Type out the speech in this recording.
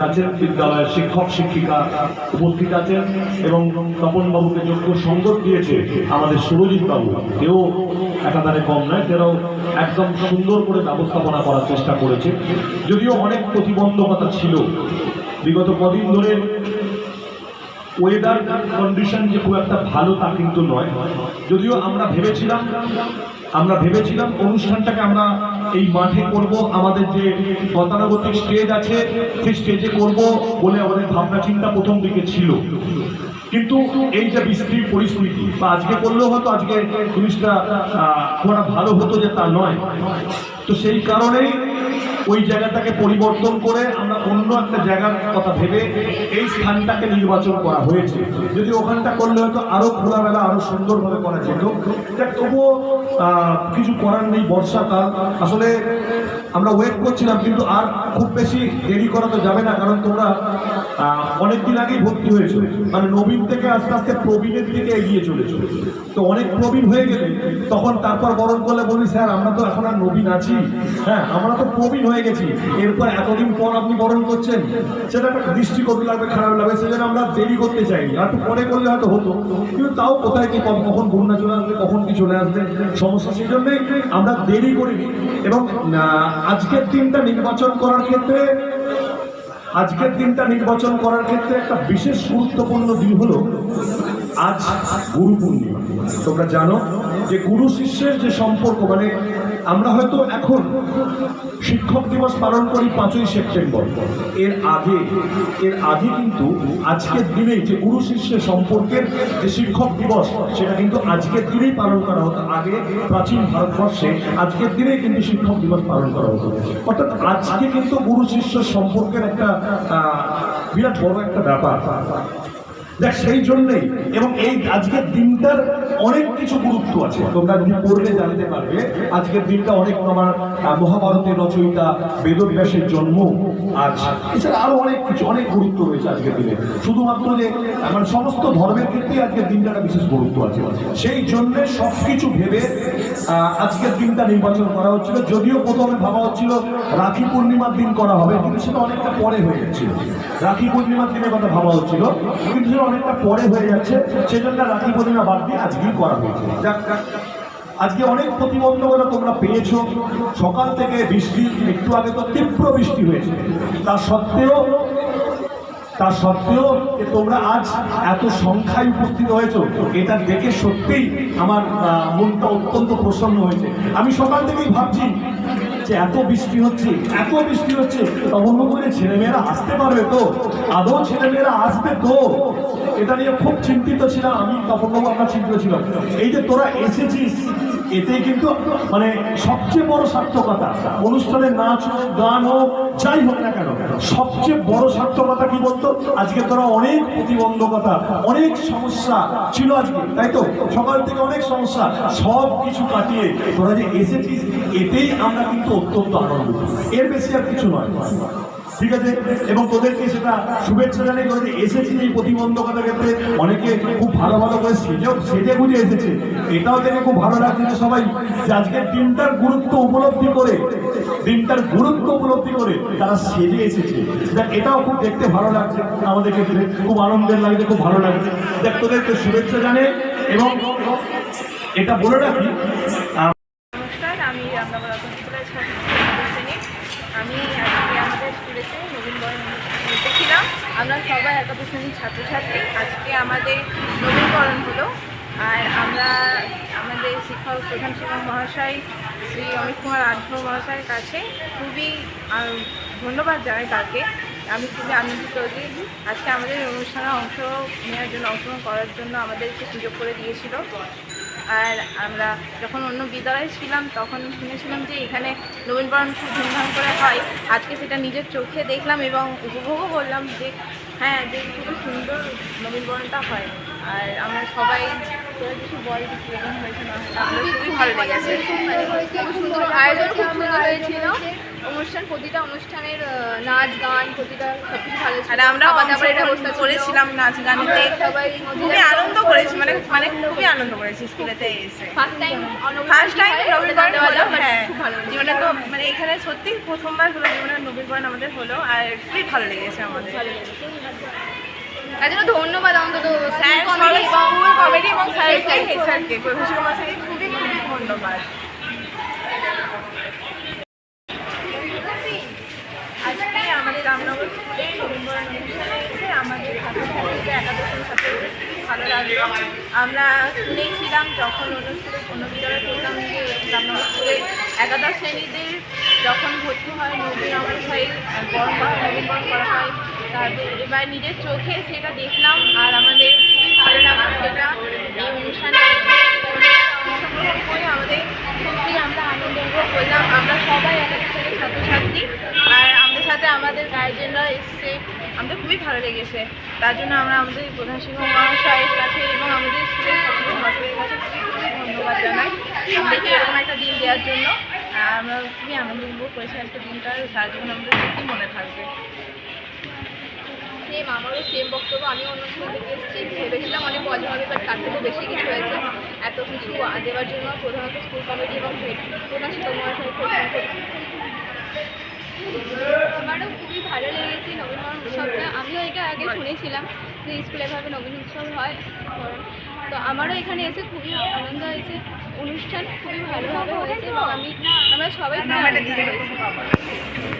বিদ্যালয়ের শিক্ষক, শিক্ষিকা উপস্থিত আছেন এবং তপন বাবুকে যোগ্য সঙ্গত দিয়েছে আমাদের সুরজিৎ বাবু কেউ একাধারে কম নয় তেরাও একদম সুন্দর করে ব্যবস্থাপনা করার চেষ্টা করেছে। যদিও অনেক প্রতিবন্ধকতা ছিল। বিগত কদিন ধরে ওয়েদার কন্ডিশন যে খুব একটা ভালো তা কিন্তু নয়। যদিও আমরা ভেবেছিলাম আমরা ভেবেছিলাম অনুষ্ঠানটাকে আমরা এই মাঠে করব, আমাদের যে গতানুগতিক স্টেজ আছে, সেই স্টেজে করব বলে আমাদের ভাবনা চিন্তা প্রথম দিকে ছিল। কিন্তু এই যে বিস্তৃত পরিস্থিতি, বা আজকে করলেও হয়তো আজকে জিনিসটা খুব ভালো হতো যে তা নয়। তো সেই কারণেই ওই জায়গাটাকে পরিবর্তন করে আমরা অন্য একটা জায়গার কথা ভেবে এই স্থানটাকে নির্বাচন করা হয়েছে। যদি ওখানটা করলে হয়তো আরও খোলামেলা, আরও সুন্দরভাবে করা যেত। তবুও কিছু করার নেই বর্ষাকাল আসলে আমরা ওয়েট করছিলাম, কিন্তু আর খুব বেশি দেরি করা তো যাবে না, কারণ তোমরা অনেকদিন আগেই ভর্তি হয়েছে। মানে নবীন থেকে আস্তে আস্তে প্রবীণের দিকে এগিয়ে চলেছে। তো অনেক প্রবীণ হয়ে গেলে তখন তারপর বরণ করলে বলি স্যার, আমরা তো এখন আর নবীন আছি। হ্যাঁ আমরা তো প্রবীণ হয়ে গেছি। এরপর এতদিন পর আপনি বরণ করছেন, সেটা একটা দৃষ্টিকোণ লাগবে, খারাপ লাগবে, সেজন্য আমরা দেরি করতে চাইনি। আর একটু পরে করলে হয়তো হতো, কিন্তু তাও কোথায় কি কখন বন্যা চলে আসবে, কখন কি চলে আসবে, সমস্যা সেই জন্যই আমরা দেরি করিনি। এবং আজকের দিনটা নির্বাচন করার ক্ষেত্রে, আজকের দিনটা নির্বাচন করার ক্ষেত্রে একটা বিশেষ গুরুত্বপূর্ণ দিন হলো আজ গুরু পূর্ণিমা। তোমরা জানো যে গুরু শিষ্যের যে সম্পর্ক মানে আমরা হয়তো এখন শিক্ষক দিবস পালন করি পাঁচই সেপ্টেম্বর। এর আগে এর আগে কিন্তু আজকের দিনে যে গুরু শিষ্যের সম্পর্কের যে শিক্ষক দিবস, সেটা কিন্তু আজকের দিনেই পালন করা হতো। আগে প্রাচীন ভারতবর্ষে আজকের দিনেই কিন্তু শিক্ষক দিবস পালন করা হতো। অর্থাৎ আজকে কিন্তু গুরু শিষ্য সম্পর্কের একটা বিরাট বড় একটা ব্যাপার। সেই জন্যই। এবং এই আজকের দিনটার অনেক কিছু গুরুত্ব আছে। তোমরা যদি পড়লে জানতে পারবে আজকের দিনটা অনেক মহাভারতের রচয়িতা বেদব্যাসের জন্ম আজ। এছাড়া আরও অনেক কিছু অনেক গুরুত্ব রয়েছে আজকের দিনে। শুধুমাত্র যে আহ, মানে সমস্ত ধর্মের ক্ষেত্রেই আজকের দিনটার বিশেষ গুরুত্ব আছে। সেই জন্য সব কিছু ভেবে আজকের দিনটা নির্বাচন করা হচ্ছিল। যদিও প্রথমে ভাবা হচ্ছিল রাখি পূর্ণিমার দিন করা হবে কিন্তু সেটা অনেকটা পরে হয়ে যাচ্ছিল রাখি পূর্ণিমার দিনের কথা ভাবা হচ্ছিল কিন্তু অনেকটা পরে হয়ে যাচ্ছে, সেজন্য রাখি পূর্ণিমা বাদ দিয়ে আজকেই করা হয়েছে। আজকে অনেক প্রতিবন্ধকতা তোমরা পেয়েছ। সকাল থেকে বৃষ্টি, একটু আগে তো তীব্র বৃষ্টি হয়েছে। তা সত্ত্বেও তা সত্ত্বেও যে তোমরা আজ এত সংখ্যায় উপস্থিত হয়েছো, এটা দেখে সত্যিই আমার মনটা অত্যন্ত প্রসন্ন হয়েছে। আমি সকাল থেকেই ভাবছি যে এত বৃষ্টি হচ্ছে, এত বৃষ্টি হচ্ছে তখন বলে ছেলেমেয়েরা আসতে পারবে তো? আদৌ ছেলেমেয়েরা আসবে তো? এটা নিয়ে খুব চিন্তিত ছিলাম আমি তখন আমরা চিন্তিত ছিলাম। এই যে তোরা এসেছিস এতে কিন্তু মানে সবচেয়ে বড় সার্থকতা অনুষ্ঠানে নাচ হোক, গান হোক, যাই হোক না কেন, সবচেয়ে বড় সার্থকতা কি বলতো? আজকে তোরা অনেক প্রতিবন্ধকতা, অনেক সমস্যা ছিল আজকে, তাই তো? সকাল থেকে অনেক সমস্যা, সব কিছু কাটিয়ে তোরা যে এসেছিস, এতেই আমরা কিন্তু অত্যন্ত আনন্দ এর বেশি আর কিছু নয়। ঠিক আছে? এবং তোদেরকে সেটা শুভেচ্ছা জানাই করে যে এসেছি এই প্রতিবন্ধকতা ক্ষেত্রে। অনেকে খুব ভালো ভালো করে সেজেও সেজে বুঝে এসেছে। এটাও দেখে খুব ভালো লাগছে যে সবাই যে আজকের দিনটার গুরুত্ব উপলব্ধি করে, দিনটার গুরুত্ব উপলব্ধি করে তারা সেজে এসেছে। দেখ, এটাও খুব দেখতে ভালো লাগছে আমাদের ক্ষেত্রে। খুব আনন্দের লাগছে, খুব ভালো লাগছে। দেখ, তোদেরকে শুভেচ্ছা জানে এবং এটা বলে রাখি আহ, নমস্কার আমি রামনগর রতন স্কুলের ছাত্রী শ্রেণি আমি আজকে আমাদের স্কুলেতে নবীনবরণ অনুষ্ঠান ছিলাম আমরা সবাই একাদশ শ্রেণির ছাত্রছাত্রী। আজকে আমাদের নবীকরণ হলো। আর আমরা আমাদের শিক্ষক প্রধান শিক্ষক মহাশয় শ্রী অমিত কুমার আঢ্য মহাশয়ের কাছে খুবই ধন্যবাদ জানাই তাকে। আমি খুবই আনন্দিত যে আজকে আমাদের অনুষ্ঠানে অংশ নেওয়ার জন্য, অংশগ্রহণ করার জন্য আমাদেরকে সুযোগ করে দিয়েছিল। আর আমরা যখন অন্য বিদ্যালয়ে ছিলাম, তখন শুনেছিলাম যে এখানে নবীনবরণ খুব ধুমধাম করে হয়। আজকে সেটা নিজের চোখে দেখলাম এবং উপভোগও করলাম যে হ্যাঁ যে খুব সুন্দর নবীনবরণটা হয়। আর আমরা সবাই তোরা কিছু বল যে হয়েছে না খুবই ভালো লেগেছে। খুব সুন্দর আয়োজন খুব সুন্দর হয়েছিল। অনুষ্ঠান প্রতিটা অনুষ্ঠানের নাচ গান প্রতিটা সবকিছু ভালো ছিল। আর আমরা ব্যবস্থা ছিল। করেছিলাম নাচ গানেতে। সবাই খুবই আনন্দ করেছি মানে মানে খুবই আনন্দ করেছি স্কুলেতে এসে। ফার্স্ট টাইম ফার্স্ট টাইম হলো হ্যাঁ। লেগেছে। জীবনে তো মানে এখানে সত্যি প্রথমবার হলো জীবনে নবীনবরণ আমাদের হলো আর খুবই ভালো লেগেছে আমাদের। ভালো লেগেছে। তার জন্য ধন্যবাদ অন্তত স্যার স্কুল কমেডি এবং স্যারকে খুবই খুবই ধন্যবাদ আজকে আমাদের রামনগর স্কুলে নবীনবরণ অনুষ্ঠানে এসে আমাদের ছাত্রছাত্রীদের একাদশ শ্রেণির ভালো লাগল আমরা শুনেছিলাম যখন বিদ্যালয়ে যে রামনগর স্কুলে একাদশ শ্রেণীদের যখন ভর্তি হয় নবীন অবস্থায় বরণ করা হয় নবীনবরণ করা হয় এবার নিজের চোখে সেটা দেখলাম আর আমাদের খুবই ভালো লাগল সেটা এই অনুষ্ঠানে অংশগ্রহণ করে আমাদের খুবই আমরা আনন্দ করলাম। আমরা সবাই শ্রেণির ছাত্রছাত্রী। আর আমাদের সাথে আমাদের গার্জেনরা এসছে। আমাদের খুবই ভালো লেগেছে। তার জন্য আমরা আমাদের প্রধান শিক্ষক মহাশয়ের কাছে এবং আমাদের স্কুলের সকল মাস্টারের কাছে ধন্যবাদ জানাই। আমাদেরকে এরকম একটা দিন দেওয়ার জন্য। আমরা খুবই আনন্দ উপভোগ করেছি। আজকে দিনটা তার জন্য আমাদের সত্যি মনে থাকবে। সেম আমারও সেম বক্তব্য আমি অন্য স্কুল থেকে এসেছি ভেবেছিলাম অনেক মজা হবে বাট তার থেকেও বেশি কিছু হয়েছে। এত কিছু দেওয়ার জন্য প্রধানত স্কুল কমিটি এবং প্রধান শিক্ষক মহাশয় আমারও খুবই ভালো লেগেছে নবীনবরণ উৎসবটা। আমিও এটা আগে শুনেছিলাম যে স্কুলে এভাবে নবীন উৎসব হয়। তো আমারও এখানে এসে খুবই আনন্দ হয়েছে। অনুষ্ঠান খুবই ভালোভাবে হয়েছে এবং আমি আমরা সবাই খুব আনন্দ হয়েছি